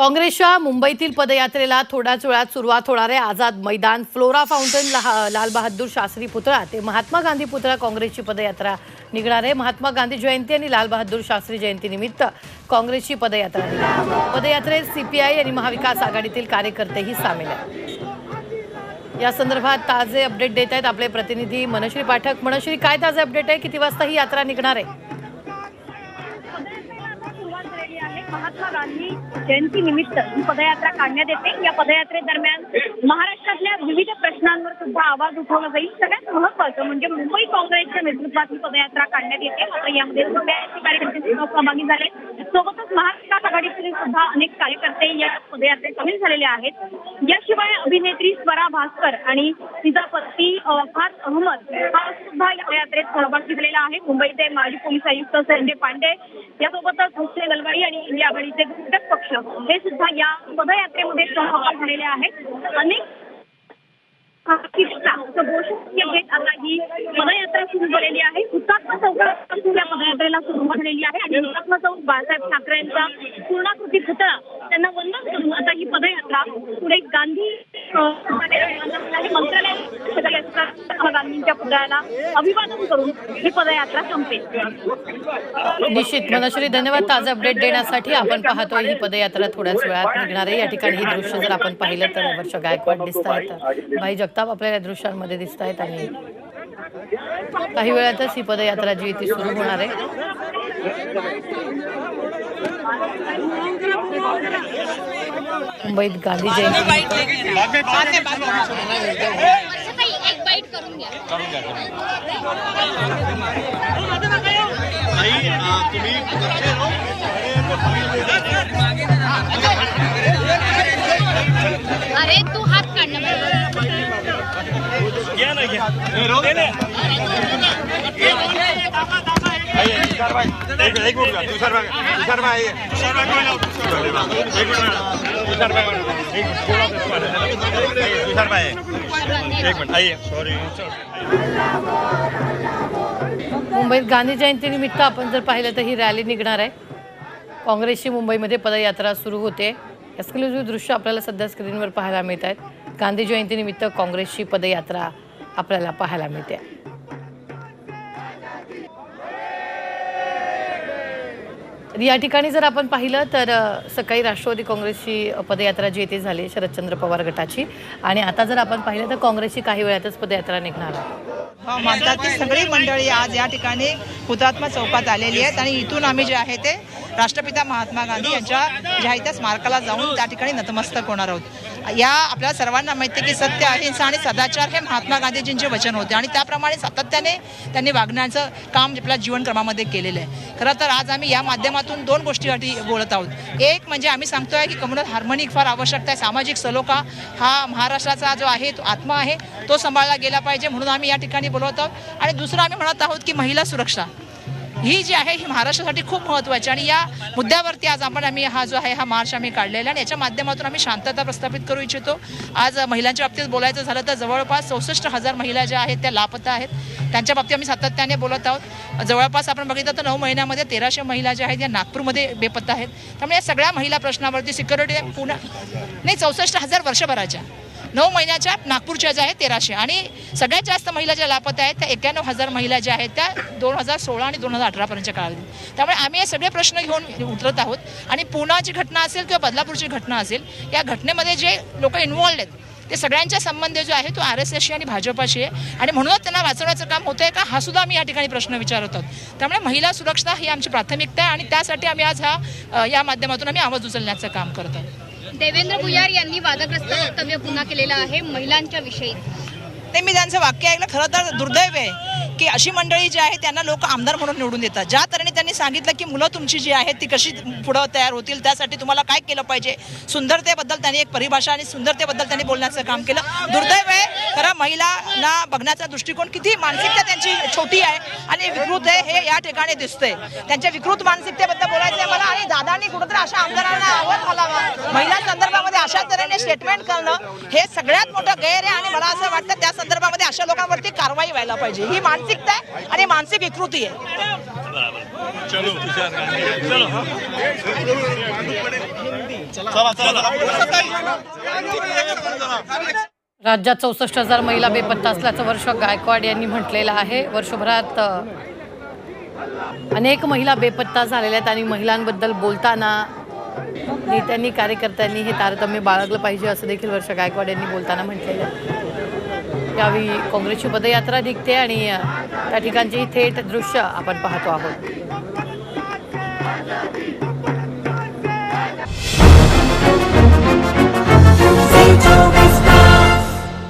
काँग्रेसच्या मुंबईतील पदयात्रेला थोड्याच वेळात सुरुवात होणार आहे आझाद मैदान फ्लोरा फाउंटन ला लालबहादूर शास्त्री पुतळा ते महात्मा गांधी पुतळा काँग्रेसची पदयात्रा निघणार आहे. महात्मा गांधी जयंती आणि लालबहादूर शास्त्री जयंतीनिमित्त काँग्रेसची पदयात्रा निघणार. पदयात्रेत सीपीआय आणि महाविकास आघाडीतील कार्यकर्तेही सामील आहेत. या संदर्भात ताजे अपडेट देत आहेत आपले प्रतिनिधी मनश्री पाठक. मनश्री काय ताजे अपडेट आहे? किती वाजता ही यात्रा निघणार आहे? गांधी जयंती निमित्त ही पदयात्रा काढण्यात येते. या पदयात्रेदरम्यान महाराष्ट्रातल्या विविध प्रश्नांवर सुद्धा आवाज उठवला जाईल. सगळ्यात महत्वाचं म्हणजे मुंबई काँग्रेसच्या नेतृत्वात ही पदयात्रा काढण्यात येते. मात्र यामध्ये सगळ्याचे कार्यकर्ते सहभागी झाले. सोबतच महाराष्ट्र आघाडीतील सुद्धा अनेक कार्यकर्ते या पदयात्रेत सामील झालेले आहेत. याशिवाय अभिनेत्री स्वरा भास्कर आणि तिचा पती अ, अहमद हा सुद्धा या यात्रेत सहभागी झालेला आहे. मुंबईचे माजी पोलीस आयुक्त संजय पांडे यासोबतच हुसेन गलवाडी आणि इंडिया आघाडीचे घटक पक्ष. हे सुद्धा या पदयात्रेमध्ये सहभागी झालेले आहेत. अनेक आता ही पदयात्रा सुरू झालेली आहे. हुतात्मा चौकापासून या पदयात्रेला सुरुवात झालेली आहे आणि हुतात्मा चौक बाळासाहेब ठाकरे यांचा पूर्णाकृती पुतळा त्यांना वंदन करून आता ही पदयात्रा पुढे गांधी गांधींच्या पुतळ्याला अभिवादन करून ही पदयात्रा संपेल निश्चित. मनश्री धन्यवाद. ताजा अपडेट देण्यासाठी आपण पाहतोय ही पदयात्रा थोड्याच वेळात निघणार आहे. या ठिकाणी ही दृश्य जर आपण पाहिलं तर वर्ष गायकवाड दिसत आहेत भाई जगताप आपल्या या दृश्यांमध्ये दिसत आहेत आणि काही वेळातच ही पदयात्रा जी ती सुरू होणार आहे. मुंबईत गांधी जयंती। वर्षाताई एक बाईट एक एक मिनिट. एक मिनिट. एक. एक मिनिट आइए सॉरी मुंबईत गांधी जयंतीनिमित्त आपण जर पाहिलं तर ही रॅली निघणार आहे. काँग्रेसची मुंबईमध्ये पदयात्रा सुरू होते. एक्सक्लुझिव्ह दृश्य आपल्याला सध्या स्क्रीनवर पाहायला मिळत आहेत. गांधी जयंतीनिमित्त काँग्रेसची पदयात्रा आपल्याला पाहायला मिळते. या ठिकाणी जर आपण पाहिलं तर सकाळी राष्ट्रवादी काँग्रेसची पदयात्रा जी येथे झाली शरदचंद्र पवार गटाची. आणि आता जर आपण पाहिलं तर काँग्रेसची काही वेळातच पदयात्रा निघणार आहे. की सगळी मंडळी आज या ठिकाणी हुतात्मा चौकात आलेली आहेत आणि इथून आम्ही जे आहे ते राष्ट्रपिता महात्मा गांधी यांच्या जाहित्या स्मारकाला जाऊन त्या ठिकाणी नतमस्तक होणार आहोत. या आपल्या सर्वांना माहिती आहे की सत्य अहिंसा आणि सदाचार हे महात्मा गांधीजींचे वचन होते. आणि त्याप्रमाणे सातत्याने त्यांनी वागण्याचं काम आपल्या जीवनक्रमामध्ये केलेलं आहे. खरं तर आज आम्ही या माध्यमातून दोन गोष्टीसाठी बोलत आहोत. एक म्हणजे आम्ही सांगतोय की कम्युनल हार्मोनिक फार आवश्यकता आहे. सामाजिक सलोखा हा महाराष्ट्राचा जो आहे तो आत्मा आहे तो सांभाळला गेला पाहिजे म्हणून आम्ही या ठिकाणी बोलवत आहोत. आणि दुसरं आम्ही म्हणत आहोत की महिला सुरक्षा. ही जी आहे ही महाराष्ट्रासाठी खूप महत्त्वाची आणि या मुद्द्यावरती आज आपण आम्ही हा जो आहे हा मार्च आम्ही काढलेला आहे. आणि याच्या माध्यमातून आम्ही शांतता प्रस्थापित करू इच्छितो. आज महिलांच्या बाबतीत बोलायचं झालं तर जवळपास चौसष्ट हजार महिला ज्या आहेत त्या लापता आहेत. त्यांच्या बाबतीत आम्ही सातत्याने बोलत आहोत. जवळपास आपण बघितलं तर नऊ महिन्यामध्ये तेराशे महिला ज्या आहेत या नागपूरमध्ये बेपत्ता आहेत. त्यामुळे या सगळ्या महिला प्रश्नावरती सिक्युरिटी पुन्हा नाही चौसष्ट हजार वर्षभराच्या. नऊ महिन्याच्या नागपूरच्या ज्या आहेत तेराशे. आणि सगळ्यात जास्त महिला ज्या लापत आहेत त्या एक्क्याण्णव हजार महिला ज्या आहेत त्या दोन हजार सोळा आणि दोन हजार अठरापर्यंतच्या काळात त्यामुळे आम्ही हे सगळे प्रश्न घेऊन उतरत आहोत. आणि पुण्याची घटना असेल किंवा बदलापूरची घटना असेल या घटनेमध्ये जे लोक इन्वॉल्ड आहेत ते सगळ्यांच्या संबंध जो आहे तो आर एस एसशी आणि भाजपाशी आहे. आणि म्हणूनच त्यांना वाचवण्याचं काम होतं आहे का हा सुद्धा आम्ही या ठिकाणी प्रश्न विचारत आहोत. त्यामुळे महिला सुरक्षा ही आमची प्राथमिकता आहे आणि त्यासाठी आम्ही आज हा या माध्यमातून आम्ही आवाज उचलण्याचं काम करत आहोत. देवेंद्र भुयार यांनी वादग्रस्त वक्तव्य पुन्हा केलेलं आहे महिलांच्या विषयी. ते मी त्यांचं वाक्य ऐकलं खरं तर दुर्दैव आहे की अशी मंडळी जी आहे त्यांना लोक आमदार म्हणून निवडून देतात. ज्या तऱ्हेने त्यांनी सांगितलं की मुलं तुमची जी आहेत ती कशी पुढं तयार होतील त्यासाठी तुम्हाला काय केलं पाहिजे? सुंदरतेबद्दल त्यांनी एक परिभाषा आणि सुंदरतेबद्दल त्यांनी बोलण्याचं काम केलं. दुर्दैव आहे खरं महिलांना बघण्याचा दृष्टिकोन किती मानसिकता त्यांची छोटी आहे आणि विकृत आहे हे या ठिकाणी दिसतंय. त्यांच्या विकृत मानसिकतेबद्दल बोलायचं आहे मला आणि दादांनी कुठंतरी अशा आमदारांना आवाज घालावा. महिला संदर्भामध्ये अशा तऱ्हेने स्टेटमेंट करणं हे सगळ्यात मोठं गैर आहे आणि मला असं वाटतं त्या संदर्भामध्ये अशा लोकांवरती कारवाई व्हायला पाहिजे. ही मानसिकता आहे आणि मानसिक विकृती आहे. राज्यात चौसष्ट हजार महिला बेपत्ता असल्याचं वर्ष गायकवाड यांनी म्हटलेलं आहे. वर्षभरात अनेक महिला बेपत्ता झालेल्या आहेत आणि महिलांबद्दल बोलताना नेत्यांनी कार्यकर्त्यांनी हे तारतम्य बाळगलं पाहिजे असं देखील वर्षा गायकवाड यांनी बोलताना म्हटलेलं आहे. यावेळी काँग्रेसची पदयात्रा निघते आणि त्या ठिकाणची थेट दृश्य आपण पाहतो आहोत.